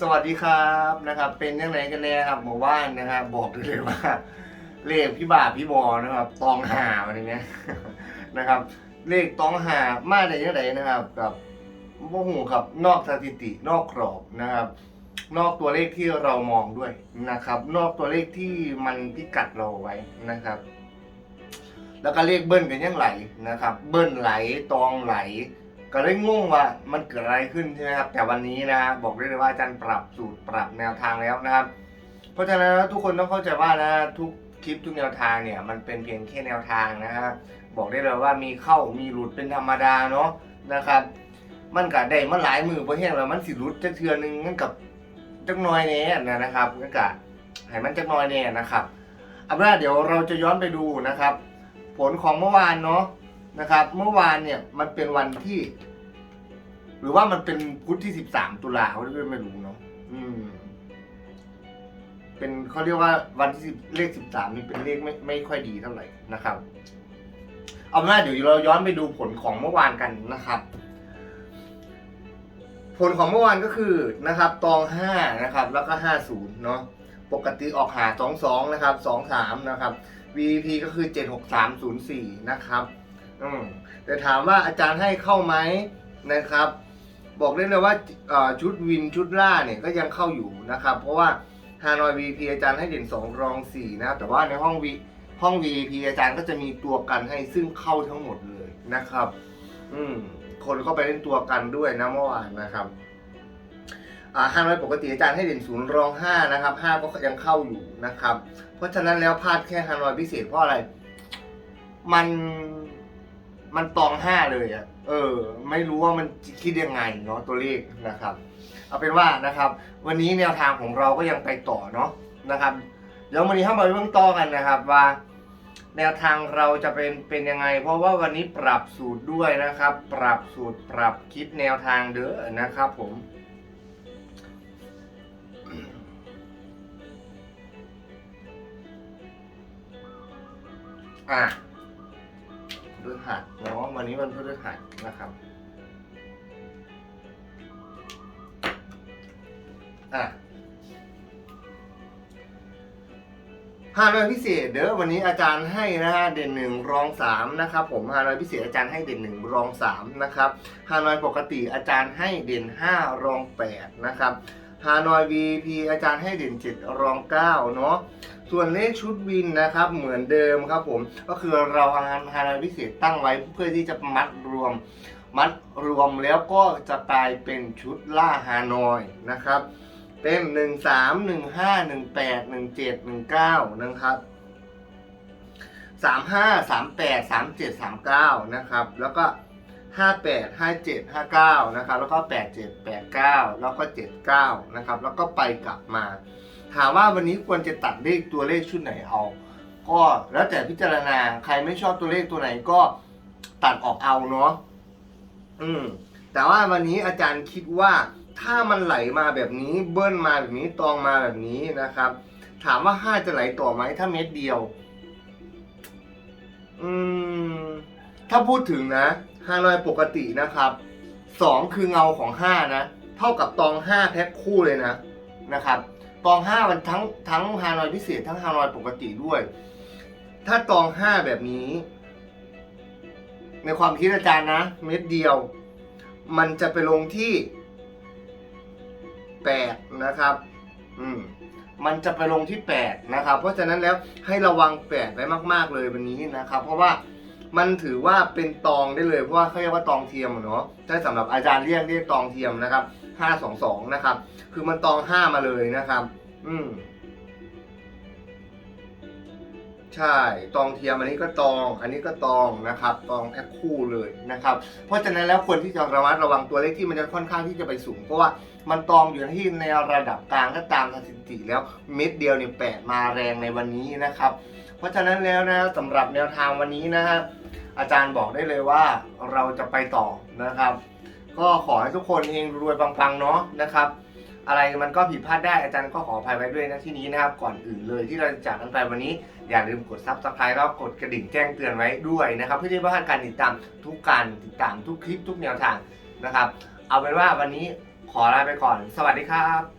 สวัสดีครับนะครับ เป็นยังไงกันแน่ครับหมู่บ้านนะครับบอกเลยว่าเลขพี่บาพี่บอนะครับตองหาอะไรเงี้ยนะครับ เลขตองหามาได้ยังไงนะครับกับโมหูครับนอกสถิตินอกกรอบนะครับ นอกตัวเลขที่เรามองด้วยนะครับ นอกตัวเลขที่มันพิกัดเราไว้นะครับ แล้วก็เลขเบิ้ลกันยังไหลนะครับ เบิ้ลไหลตองไหล ก็เลยงงว่ามันเกิดอะไรขึ้นใช่ไหมครับแต่วันนี้นะบอกได้เลยว่าอาจารย์ปรับสูตรปรับแนวทางแล้วนะครับ เพราะฉะนั้นทุกคนต้องเข้าใจว่านะทุกคลิปทุกแนวทางเนี่ยมันเป็นเพียงแค่แนวทางนะฮะบอกได้เลยว่ามีเข้ามีหลุดเป็นธรรมดาเนาะนะครับ มันก็ได้มาหลายมือเพราะแห้งแล้วมันสิหลุดจักเทือหนึงนั่นกับจักหน้อยเนี่ยนะครับนั่นก็ให้มันจักหน้อยเนี่ยนะครับเอาเป็นว่าเดี๋ยวเราจะย้อนไปดูนะครับ ผลของเมื่อวานเนาะ นะครับ เมื่อวานเนี่ยมันเป็นวันที่ หรือว่ามันเป็นพุธที่สิบสามตุลาเขาไม่ไม่รู้เนาะอืม เป็นเขาเรียกว่าวันที่10เลขสิบสามนี่เป็นเลขไม่ไม่ค่อยดีเท่าไหร่นะครับ เอาเป็นว่าเดี๋ยวเราย้อนไปดูผลของเมื่อวานกันนะครับ ผลของเมื่อวานก็คือนะครับ ตองห้านะครับ แล้วก็ห้าศูนย์เนาะปกติออกหาสองสองนะครับสองสามนะครับ VP ก็คือเจ็ดหกสามศูนย์สี่นะครับ อืมแต่ถามว่าอาจารย์ให้เข้าไหมนะครับ บอกได้เลยว่าเอ่อชุดวินชุดล่าเนี่ยก็ยังเข้าอยู่นะครับ เพราะว่าฮานอย VP อาจารย์ให้เด่น 2 รอง 4 นะครับแต่ว่าในห้อง V ห้อง VIP อาจารย์ก็จะมีตัวกันให้ซึ่งเข้าทั้งหมดเลยนะครับ อืมคนก็ไปเล่นตัวกันด้วยนะเมื่อวานนะครับอ่าฮานอยปกติอาจารย์ให้เด่นศูนย์รอง5นะครับ5ก็ยังเข้าอยู่นะครับ เพราะฉะนั้นแล้วพลาดแค่ฮานอยพิเศษเพราะอะไร มัน มันตองห้าเลยอะเออ ไม่รู้ว่ามันคิดยังไงเนาะตัวเลขนะครับ เอาเป็นว่านะครับ วันนี้แนวทางของเราก็ยังไปต่อเนาะนะครับ เดี๋ยววันนี้เข้ามาเรื่องต่อกันนะครับว่า แนวทางเราจะเป็นเป็นยังไง เพราะว่าวันนี้ปรับสูตรด้วยนะครับ ปรับสูตรปรับคิดแนวทางเด้อนะครับ ผมอะ ฤหัสเนาะวันนี้วันพฤหัสนะครับอะห้าร้อยพิเศษเด้อวันนี้อาจารย์ให้นะฮะเด่นหนึ่งรองสามนะครับผมห้าร้อยพิเศษอาจารย์ให้เด่นหนึ่งรองสามนะครับฮานอยปกติอาจารย์ให้เด่นห้ารองแปดนะครับฮานอย VP อาจารย์ให้เด่นเจ็ดรองเก้าเนาะ ส่วนเลขชุดวินนะครับเหมือนเดิมครับผมก็คือเราเอาฮานอยพิเศษตั้งไว้เพื่อที่จะมัดรวม มัดรวมแล้วก็จะกลายเป็นชุดล่าฮานอยนะครับ เป็นหนึ่งสามหนึ่งห้าหนึ่งแปดหนึ่งเจ็ดหนึ่งเก้านะครับสามห้าสามแปดสามเจ็ดสามเก้านะครับ แล้วก็ห้าแปดห้าเจ็ดห้าเก้านะครับ แล้วก็แปดเจ็ดแปดเก้าแล้วก็เจ็ดเก้านะครับ แล้วก็ไปกลับมา ถามว่าวันนี้ควรจะตัดเลขตัวเลขชุดไหนเอา ก็แล้วแต่พิจารณาใครไม่ชอบตัวเลขตัวไหนก็ตัดออกเอาเนาะอืมแต่ว่าวันนี้อาจารย์คิดว่าถ้ามันไหลมาแบบนี้เบิ้ลมาแบบนี้ตองมาแบบนี้นะครับ ถามว่าห้าจะไหลต่อไหมถ้าเม็ดเดียว อืม ถ้าพูดถึงนะฮานอยปกตินะครับสองคือเงาของห้านะ เท่ากับตองห้าแพ็คคู่เลยนะนะครับ ตองห้ามันทั้งทั้งฮานอยพิเศษทั้งฮานอยปกติด้วย ถ้าตองห้าแบบนี้ ในความคิดอาจารย์นะ เม็ดเดียว มันจะไปลงที่แปดนะครับ อืมมันจะไปลงที่แปดนะครับ เพราะฉะนั้นแล้วให้ระวังแปดไว้มาก ๆ เลยวันนี้นะครับ เพราะว่ามันถือว่าเป็นตองได้เลย เพราะว่าเขาเรียกว่าตองเทียมเนาะถ้าสำหรับอาจารย์เรียกเรียกตองเทียมนะครับ ห้าสองสองนะครับ คือมันตองห้ามาเลยนะครับ อืมใช่ ตองเทียมอันนี้ก็ตอง อันนี้ก็ตองนะครับ ตองแพ็คคู่เลยนะครับ เพราะฉะนั้นแล้วควรที่จะระมัดระวังตัวเลขที่มันจะค่อนข้างที่จะไปสูง เพราะว่ามันตองอยู่ที่ในระดับกลางถ้าตามสถิติแล้วเม็ดเดียวเนี่ยแปดมาแรงในวันนี้นะครับ เพราะฉะนั้นแล้วนะสำหรับแนวทางวันนี้นะฮะอาจารย์บอกได้เลยว่าเราจะไปต่อนะครับ ก็ขอให้ทุกคนเฮงรวยปังๆเนาะนะครับ อะไรมันก็ผิดพลาดได้อาจารย์ก็ขออภัยไว้ด้วยนะที่นี้นะครับ ก่อนอื่นเลยที่เราจะจากกันไปวันนี้ อย่าลืมกดซับสไครต์แล้วกดกระดิ่งแจ้งเตือนไว้ด้วยนะครับ เพื่อที่จะพลาดการติดตามทุกการติดตามทุกคลิปทุกแนวทางนะครับ เอาเป็นว่าวันนี้ขอลาไปก่อน สวัสดีครับ